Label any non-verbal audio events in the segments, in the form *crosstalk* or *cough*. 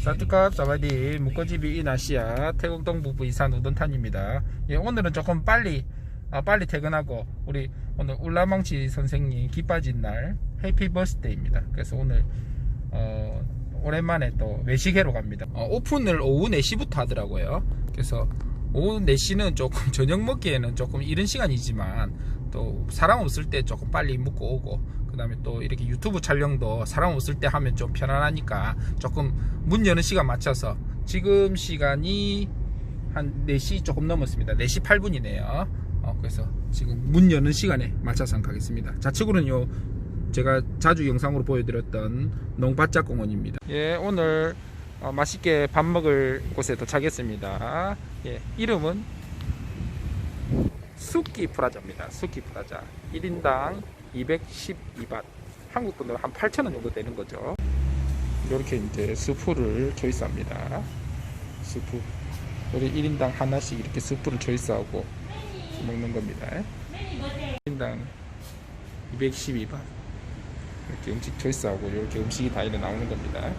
사투캅 사바디 묵고집이 이나시아 태국 동부부 이산 우돈탄입니다. 예, 오늘은 조금 빨리 아, 빨리 퇴근하고 우리 오늘 울라망치 선생님 기 빠진 날 해피 버스데이입니다. 그래서 오늘 어, 오랜만에 또 외식회로 갑니다. 어, 오픈을 오후 4시부터 하더라고요. 그래서 오후 4시는 조금 *laughs* 저녁 먹기에는 조금 이른 시간이지만 또 사람 없을 때 조금 빨리 먹고 오고 그 다음에 또 이렇게 유튜브 촬영도 사람 없을 때 하면 좀 편안하니까 조금 문 여는 시간 맞춰서 지금 시간이 한 4시 조금 넘었습니다. 4시 8분이네요. 어, 그래서 지금 문 여는 시간에 맞춰서 가겠습니다. 좌측으로는요 제가 자주 영상으로 보여드렸던 농바짝 공원입니다. 예 오늘 어, 맛있게 밥 먹을 곳에 도착했습니다. 예 이름은 수키 프라자입니다. 수키 프라자. 1인당 212밭. 한국 돈으로 한 8,000원 정도 되는 거죠. 이렇게 이제 스프를 초이스합니다. 스프. 여기 1인당 하나씩 이렇게 스프를 초이스하고 먹는 겁니다. 1인당 212밭. 이렇게 음식 초이스하고 이렇게 음식이 다 이렇게 나오는 겁니다.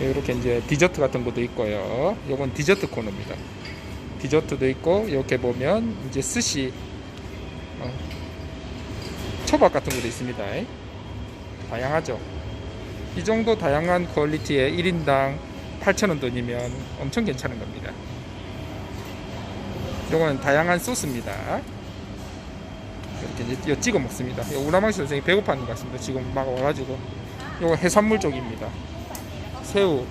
이렇게 이제 디저트 같은 것도 있고요. 요건 디저트 코너입니다. 디저트도 있고 이렇게 보면 이제 스시 어, 초밥 같은 것도 있습니다. 다양하죠. 이 정도 다양한 퀄리티에 1인당 8,000원 돈이면 엄청 괜찮은 겁니다. 요거는 다양한 소스입니다. 이렇게 이제 이거 찍어 먹습니다. 이거 우라망시 선생님이 배고파하는 것 같습니다. 지금 막 와가지고 요거 해산물 쪽입니다. 새우,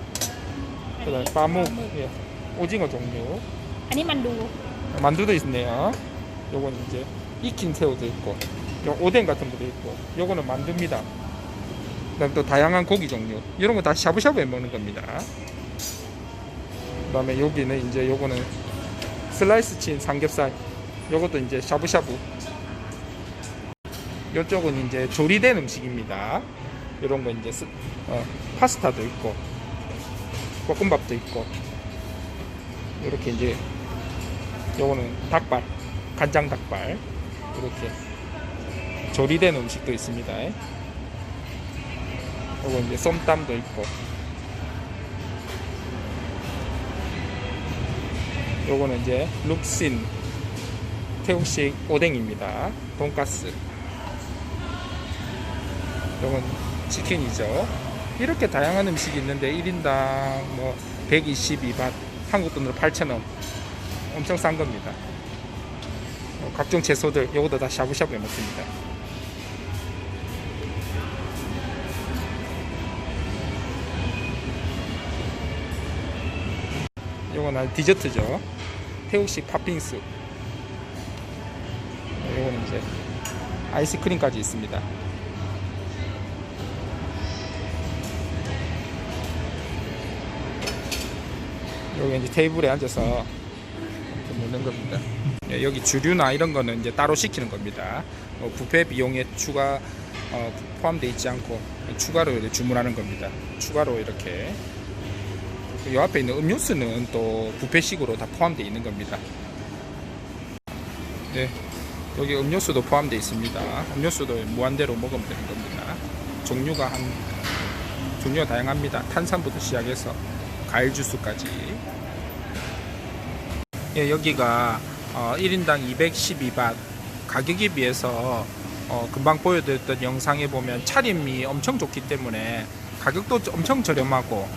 그다음 에 빠묵, 예, 오징어 종류, 아니 만두. 만두도 있네요. 요건 이제 익힌 새우도 있고, 요 오뎅 같은 것도 있고, 요거는 만두입니다. 그다음 또 다양한 고기 종류, 이런 거 다 샤브샤브에 먹는 겁니다. 그다음에 여기는 이제 요거는 슬라이스 친 삼겹살, 요것도 이제 샤브샤브. 요쪽은 이제 조리된 음식입니다. 이런 거 이제 스, 어, 파스타도 있고 볶음밥도 있고 이렇게 이제 요거는 닭발 간장 닭발. 이렇게 조리된 음식도 있습니다. 요거 이제 쏨땀도 있고. 요거는 이제 룩신 태국식 오뎅입니다. 돈가스. 요건 치킨이죠. 이렇게 다양한 음식이 있는데 1인당 뭐 122밭 한국 돈으로 8,000원 엄청 싼 겁니다. 어, 각종 채소들 요것도 다 샤브샤브에 먹습니다. 요건 아 디저트죠. 태국식 팥빙수. 요거는 이제 아이스크림까지 있습니다. 여기 이제 테이블에 앉아서 먹는 겁니다. 예, 여기 주류나 이런 거는 이제 따로 시키는 겁니다. 어, 뷔페 비용에 추가 어, 포함되어 있지 않고 추가로 주문하는 겁니다. 추가로 이렇게 이 앞에 있는 음료수는 또 뷔페식으로 다 포함되어 있는 겁니다. 네, 여기 음료수도 포함되어 있습니다. 음료수도 무한대로 먹으면 되는 겁니다. 종류가 한 종류가 다양합니다. 탄산부터 시작해서 과일 주스까지. 예, 여기가 어, 1인당 212밭 가격에 비해서 어, 금방 보여드렸던 영상에 보면 차림이 엄청 좋기 때문에 가격도 엄청 저렴하고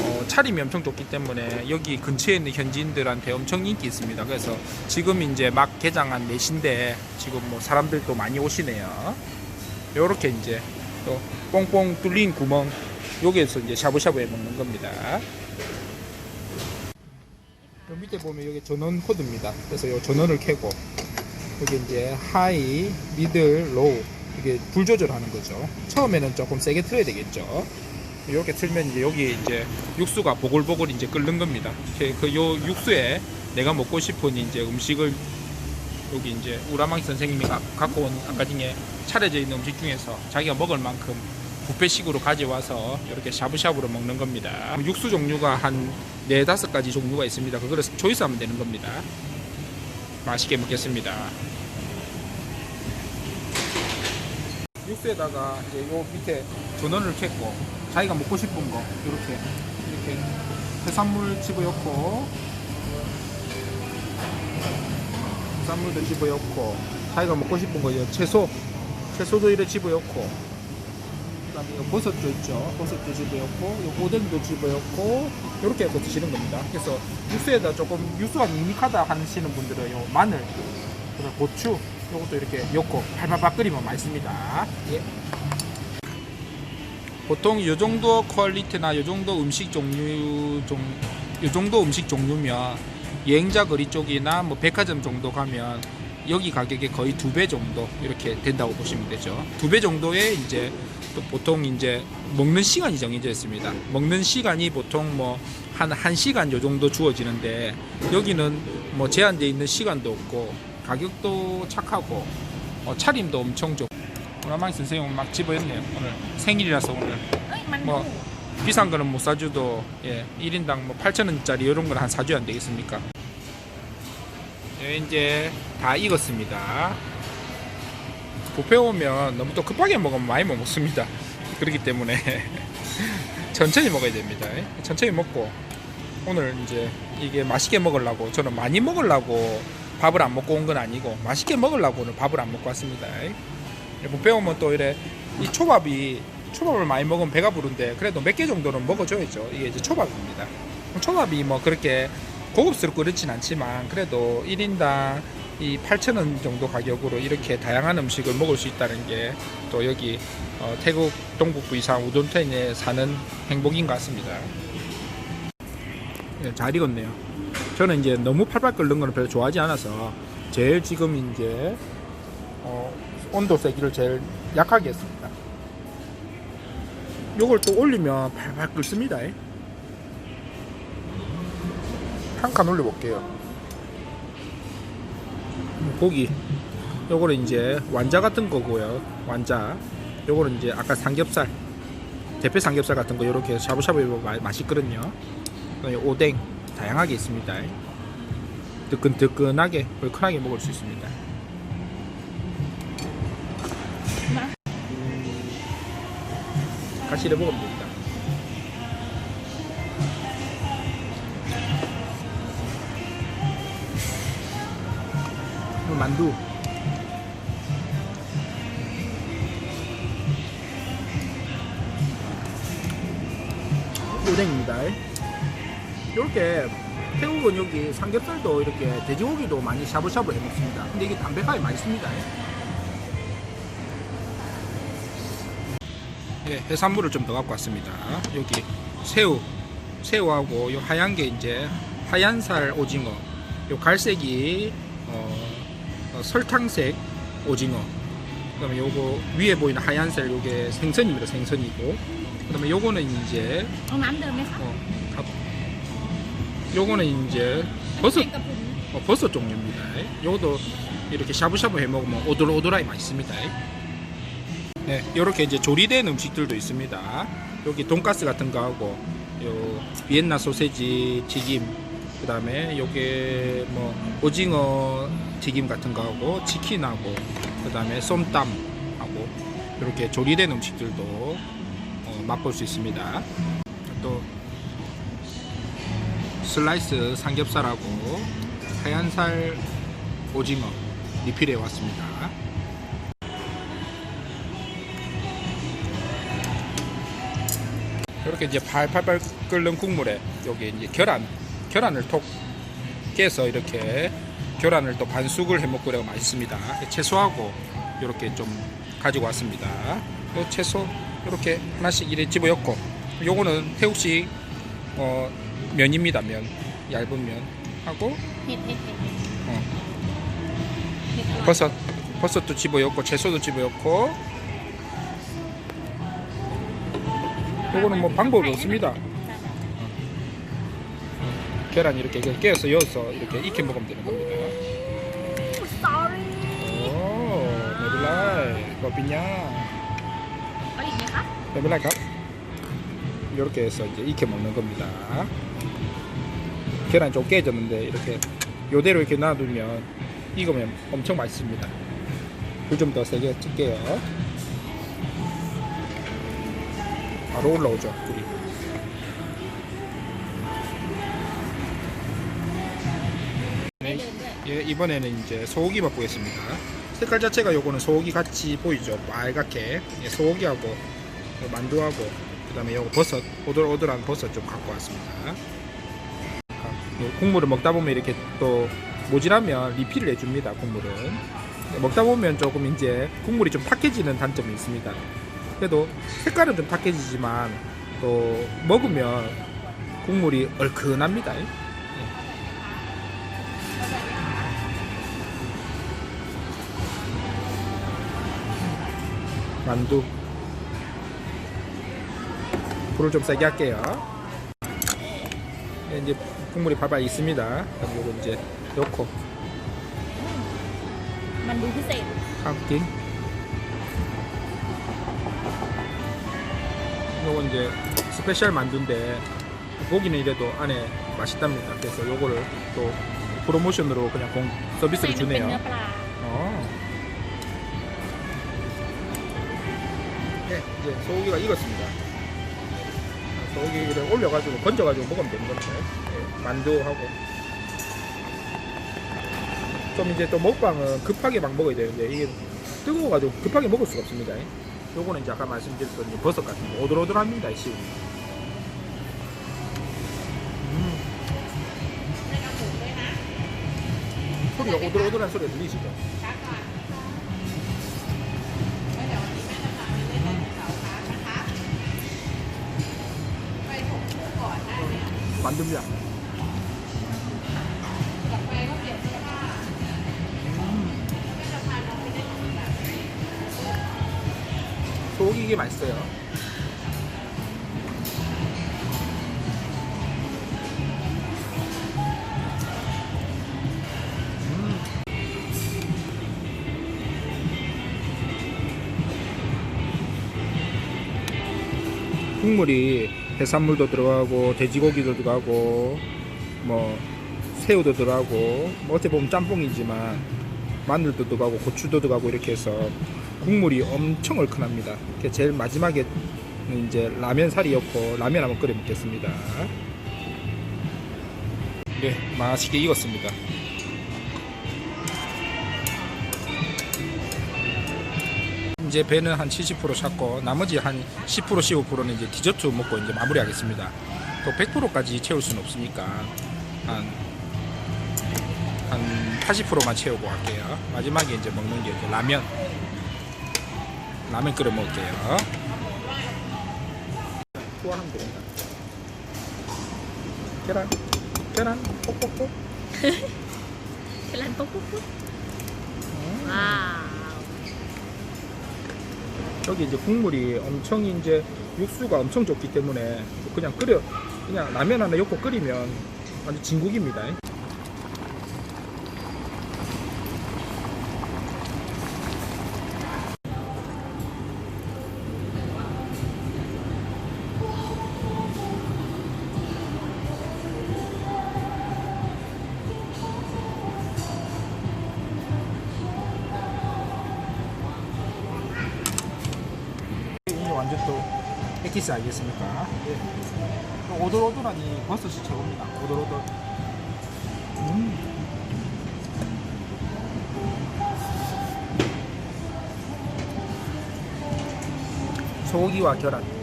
어, 차림이 엄청 좋기 때문에 여기 근처에 있는 현지인들한테 엄청 인기 있습니다. 그래서 지금 이제 막 개장한 내신데 지금 뭐 사람들도 많이 오시네요. 요렇게 이제 또 뽕뽕 뚫린 구멍 여기에서 이제 샤브샤브에 먹는 겁니다. 요 밑에 보면 여기 전원 코드입니다. 그래서 요 전원을 켜고 여기 이제 하이, 미들, 로우 이게 불 조절하는 거죠. 처음에는 조금 세게 틀어야 되겠죠. 이렇게 틀면 이제 여기 이제 육수가 보글보글 이제 끓는 겁니다. 그 요 육수에 내가 먹고 싶은 이제 음식을 여기 이제 우라망 선생님이 가- 갖고 온 아까 중에 차려져 있는 음식 중에서 자기가 먹을 만큼 뷔페식으로 가져와서 이렇게 샤브샤브로 먹는 겁니다. 육수 종류가 한네 다섯 가지 종류가 있습니다. 그거를 초이스하면 되는 겁니다. 맛있게 먹겠습니다. 육수에다가 이제 요 밑에 전원을 켰고 자기가 먹고 싶은 거 이렇게 이렇게 해산물 집어넣고 해산물도 집어넣고 자기가 먹고 싶은 거 채소 채소도 이렇게 집어넣고 그다음에 요. 버섯도 있죠. 버섯도 집어넣고 요 오뎅도 집어넣고 이렇게 해서 드시는 겁니다. 그래서 육수에다 조금 육수가 밋밋하다 하시는 분들은 요 마늘 그다음 고추 요것도 이렇게 넣고 팔팔팔 끓이면 맛있습니다. 예. 보통 요 정도 퀄리티나 요 정도 음식 종류 좀, 요 정도 음식 종류면 여행자 거리 쪽이나 뭐 백화점 정도 가면 여기 가격의 거의 두 배 정도 이렇게 된다고 보시면 되죠. 두 배 정도의 이제 또 보통 이제 먹는 시간이 정해져 있습니다. 먹는 시간이 보통 뭐한한 시간 요 정도 주어지는데 여기는 뭐 제한되어 있는 시간도 없고 가격도 착하고 어, 차림도 엄청 좋고. 오라마이 선생님은 막 집어였네요 오늘. 생일이라서 오늘. 뭐 비싼 거는 못 사주도 예, 1인당 뭐 8천원짜리 이런 걸 한 사줘야 안 되겠습니까? 예, 이제 다 익었습니다. 뷔페 오면 너무 또 급하게 먹으면 많이 못 먹습니다. *laughs* 그렇기 때문에 *laughs* 천천히 먹어야 됩니다. 예, 천천히 먹고 오늘 이제 이게 맛있게 먹으려고 저는 많이 먹으려고 밥을 안 먹고 온 건 아니고 맛있게 먹으려고 오늘 밥을 안 먹고 왔습니다. 예, 뷔페 오면 또 이래 이 초밥이 초밥을 많이 먹으면 배가 부른데 그래도 몇 개 정도는 먹어줘야죠. 이게 이제 초밥입니다. 초밥이 뭐 그렇게 고급스럽고 그렇진 않지만 그래도 1인당 이 8,000원 정도 가격으로 이렇게 다양한 음식을 먹을 수 있다는 게 또 여기 어, 태국 동북부 이상 우돈텐에 사는 행복인 것 같습니다. 예, 잘 익었네요. 저는 이제 너무 팔팔 끓는 거는 별로 좋아하지 않아서 제일 지금 이제 어, 온도 세기를 제일 약하게 했습니다. 요걸 또 올리면 팔팔 끓습니다. 한 칸 올려볼게요. 고기. 요거는 이제 완자 같은 거고요. 완자. 요거는 이제 아까 삼겹살. 대패 삼겹살 같은 거 요렇게 샤브샤브 마- 맛있거든요. 오뎅. 다양하게 있습니다. 뜨끈뜨끈하게 얼큰하게 먹을 수 있습니다. 같이 이래 먹으면 됩니다. 만두. 오뎅입니다. 이렇게 태국은 여기 삼겹살도 이렇게 돼지고기도 많이 샤브샤브 해 먹습니다. 근데 이게 담백하게 맛있습니다. 예, 해산물을 좀 더 갖고 왔습니다. 여기 새우, 새우하고 요 하얀 게 이제 하얀살 오징어, 요 갈색이 어, 어, 설탕색 오징어. 그다음에 요거 위에 보이는 하얀색 요게 생선입니다. 생선이고. 그다음에 요거는 이제 어, 어 요거는 이제 버섯. 어, 버섯 종류입니다. 요것도 이렇게 샤브샤브 해 먹으면 오돌오돌하게 맛있습니다. 네, 요렇게 이제 조리된 음식들도 있습니다. 여기 돈가스 같은 거 하고 요 비엔나 소세지 튀김. 그다음에 요게 뭐 오징어 튀김 같은 거 하고 치킨하고 그 다음에 쏨땀 하고 이렇게 조리된 음식들도 어, 맛볼 수 있습니다. 또 슬라이스 삼겹살하고 하얀살 오징어 리필해 왔습니다. 이렇게 이제 팔팔팔 끓는 국물에 여기 이제 계란 계란을 톡 깨서 이렇게 계란을 또 반숙을 해먹고 이래가 맛있습니다. 채소하고 이렇게 좀 가지고 왔습니다. 또 채소 이렇게 하나씩 이래 집어였고 요거는 태국식 어, 면입니다 면. 얇은 면. 하고 어, 버섯 버섯도 집어였고 채소도 집어였고. 요거는 뭐 방법이 없습니다. 어, 어, 계란 이렇게 깨어서 여어서 이렇게 익혀 먹으면 되는 겁니다. 어, 빈냐? 어디 내가? 내밀랄까? 이렇게 해서 이제 익혀 먹는 겁니다. 계란 좀 깨졌는데 이렇게 요대로 이렇게 놔두면 익으면 엄청 맛있습니다. 불 좀 더 세게 찔게요. 바로 올라오죠, 불이. 네, 예, 이번에는 이제 소고기 맛보겠습니다. 색깔 자체가 요거는 소고기 같이 보이죠? 빨갛게. 예, 소고기하고 요 만두하고 그 다음에 요거 버섯 오돌오돌한 버섯 좀 갖고 왔습니다. 아, 요 국물을 먹다 보면 이렇게 또 모질하면 리필을 해줍니다 국물은. 먹다 보면 조금 이제 국물이 좀 탁해지는 단점이 있습니다. 그래도 색깔은 좀 탁해지지만 또 먹으면 국물이 얼큰합니다 만두. 불을 좀 세게 할게요. 네, 이제 국물이 발발 있습니다. 그럼 요거 이제 넣고. 만두 피세 깜긴 요거 이제 스페셜 만두인데 고기는 이래도 안에 맛있답니다. 그래서 요거를 또 프로모션으로 그냥 공, 서비스를 주네요. 네, 이제 소고기가 익었습니다. 소고기를 올려가지고 건져가지고 먹으면 되는 건데 네, 만두하고 좀 이제 또 먹방은 급하게 막 먹어야 되는데 이게 뜨거워가지고 급하게 먹을 수가 없습니다. 요거는 이제 아까 말씀드렸던 버섯 같은 거 오돌오돌합니다. 씨. 음. 소리가 오돌오돌한 소리가 들리시죠? 만듭니다. 소고기 이게 맛있어요. 음. 국물이 해산물도 들어가고 돼지고기도 들어가고 뭐 새우도 들어가고 뭐 어떻게 보면 짬뽕이지만 마늘도 들어가고 고추도 들어가고 이렇게 해서 국물이 엄청 얼큰합니다. 제일 마지막에 이제 라면 살이었고 라면 한번 끓여 먹겠습니다. 네, 맛있게 익었습니다. 이제 배는 한 70% 샀고 나머지 한 10% 15%는 이제 디저트 먹고 이제 마무리하겠습니다. 또 100%까지 채울 수는 없으니까 한 한 80%만 채우고 갈게요. 마지막에 이제 먹는 게 라면. 라면 끓여 먹을게요. 투하하면 됩니다. 계란, 계란, 뽁뽁뽁. *laughs* 계란 뽁뽁뽁. 음. 와. 여기 이제 국물이 엄청 이제 육수가 엄청 좋기 때문에 그냥 끓여 그냥 라면 하나 엮고 끓이면 완전 진국입니다. 엑기스 아니겠습니까? 예. 또 오돌오돌하니 버섯이 최고입니다. 오돌오돌. 음. 소고기와 계란.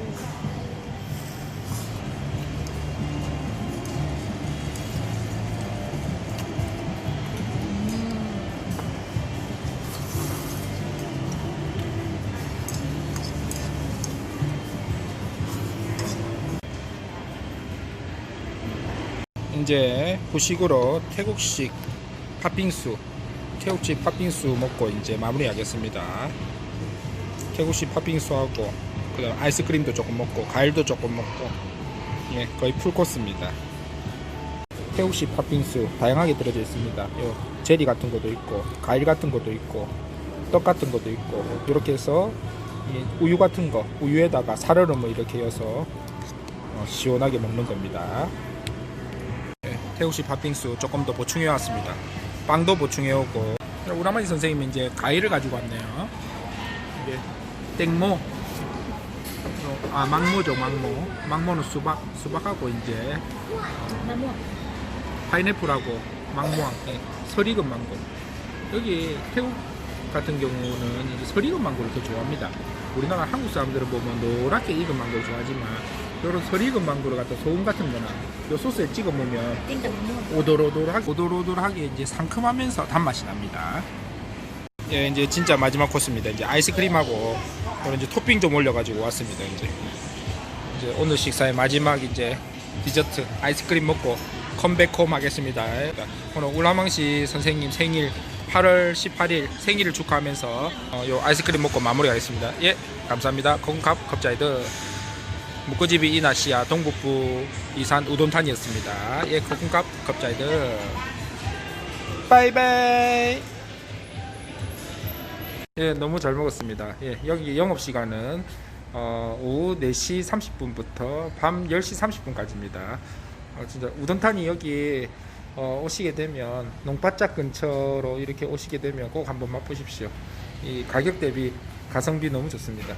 이제 후식으로 태국식 팥빙수, 태국식 팥빙수 먹고 이제 마무리하겠습니다. 태국식 팥빙수하고 그 다음 아이스크림도 조금 먹고 과일도 조금 먹고 예 거의 풀 코스입니다. 태국식 팥빙수 다양하게 들어져 있습니다. 요 제리 같은 것도 있고 과일 같은 것도 있고 떡 같은 것도 있고 이렇게 해서 이 우유 같은 거 우유에다가 살얼음을 이렇게 해서 어, 시원하게 먹는 겁니다. 네, 태국식 팥빙수 조금 더 보충해 왔습니다. 빵도 보충해 오고 우라마니 선생님이 이제 과일을 가지고 왔네요. 이게 땡모 어, 아 망모죠 망모. 망모는 수박 수박하고 이제. 파인애플하고 망모랑 예, 설익은 망고. 여기 태국 같은 경우는 이제 설익은 망고를 더 좋아합니다. 우리나라 한국 사람들은 보면 노랗게 익은 망고를 좋아하지만 이런 설 익은 망고를 갖다 소금 같은 거나 요 소스에 찍어 먹으면. 오돌오돌하게 오돌오돌하게 이제 상큼하면서 단맛이 납니다. 예, 이제 진짜 마지막 코스입니다. 이제 아이스크림하고 오늘 이제 토핑 좀 올려가지고 왔습니다. 이제 이제 오늘 식사의 마지막 이제 디저트 아이스크림 먹고 컴백홈 하겠습니다. 오늘 울라망시 선생님 생일 8월 18일 생일을 축하하면서 어, 요 아이스크림 먹고 마무리하겠습니다. 예, 감사합니다. 건갑 갑자이드 묵고집이 이나시아 동북부 이산 우돈탄이었습니다. 예, 건갑 갑자이드 바이바이. 예, 너무 잘 먹었습니다. 예, 여기 영업 시간은 어, 오후 4시 30분부터 밤 10시 30분까지입니다. 어, 진짜 우동탄이 여기 어, 오시게 되면 농바짝 근처로 이렇게 오시게 되면 꼭 한번 맛보십시오. 이 가격 대비 가성비 너무 좋습니다.